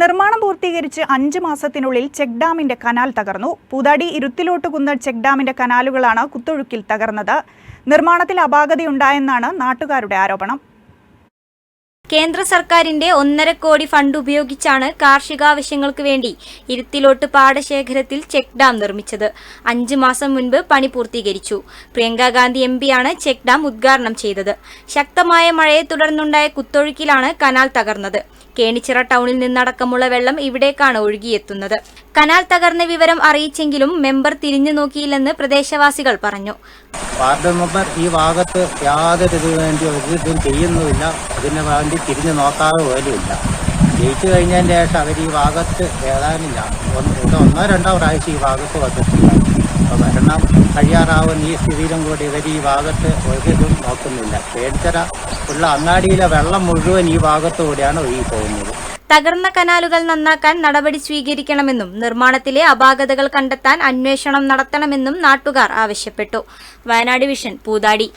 നിർമ്മാണം പൂർത്തീകരിച്ച് അഞ്ച് മാസത്തിനുള്ളിൽ ചെക്ക് ഡാമിന്റെ കനാൽ തകർന്നു. പൂതാടി ഇരുത്തിലോട്ടുകുന്ന് ചെക്ക് ഡാമിന്റെ കനാലുകളാണ് കുത്തൊഴുക്കിൽ തകർന്നത്. നിർമ്മാണത്തിൽ അപാകതയുണ്ടായെന്നാണ് നാട്ടുകാരുടെ ആരോപണം. കേന്ദ്ര സർക്കാരിന്റെ ഒന്നര കോടി ഫണ്ട് ഉപയോഗിച്ചാണ് കാർഷികാവശ്യങ്ങൾക്ക് വേണ്ടി ഇരുത്തിലോട്ട് പാടശേഖരത്തിൽ ചെക്ക് ഡാം നിർമ്മിച്ചത്. അഞ്ച് മാസം മുൻപ് പണി പൂർത്തീകരിച്ചു. പ്രിയങ്കാഗാന്ധി എം പിയാണ് ചെക്ക് ഡാം ഉദ്ഘാടനം ചെയ്തത്. ശക്തമായ മഴയെ തുടർന്നുണ്ടായ കുത്തൊഴുക്കിലാണ് കനാൽ തകർന്നത്. കേണിച്ചിറ ടൗണിൽ നിന്നടക്കമുള്ള വെള്ളം ഇവിടേക്കാണ് ഒഴുകിയെത്തുന്നത്. കനാൽ തകർന്ന വിവരം അറിയിച്ചെങ്കിലും മെമ്പർ തിരിഞ്ഞു നോക്കിയില്ലെന്ന് പ്രദേശവാസികൾ പറഞ്ഞു. വാർഡ് മെമ്പർ ഈ ഭാഗത്ത് യാതൊരു വേണ്ടി ചെയ്യുന്നുമില്ല. അതിന് വേണ്ടി തിരിഞ്ഞു നോക്കാതെ പോലുമില്ല. ജയിച്ചു കഴിഞ്ഞതിന് ശേഷം അവർ ഈ ഭാഗത്ത് ഏതാനില്ല ഒന്ന് ഒന്നോ രണ്ടോ പ്രാവശ്യം ഈ ഭാഗത്ത് വന്നിട്ടില്ല. അപ്പോൾ ഭരണം കഴിയാറാവുന്ന ഈ സ്ഥിതിയിലും കൂടി ഇവർ ഈ ഭാഗത്ത് ഒരിതും നോക്കുന്നില്ല. പേടിച്ചര ഉള്ള അങ്ങാടിയിലെ വെള്ളം മുഴുവൻ ഈ ഭാഗത്തുകൂടിയാണ് ഒഴുകി പോകുന്നത്. തകർന്ന കനാലുകൾ നന്നാക്കാൻ നടപടി സ്വീകരിക്കണമെന്നും നിർമ്മാണത്തിലെ അപാകതകൾ കണ്ടെത്താൻ അന്വേഷണം നടത്തണമെന്നും നാട്ടുകാർ ആവശ്യപ്പെട്ടു. വയനാട് വിഷൻ പൂതാടി.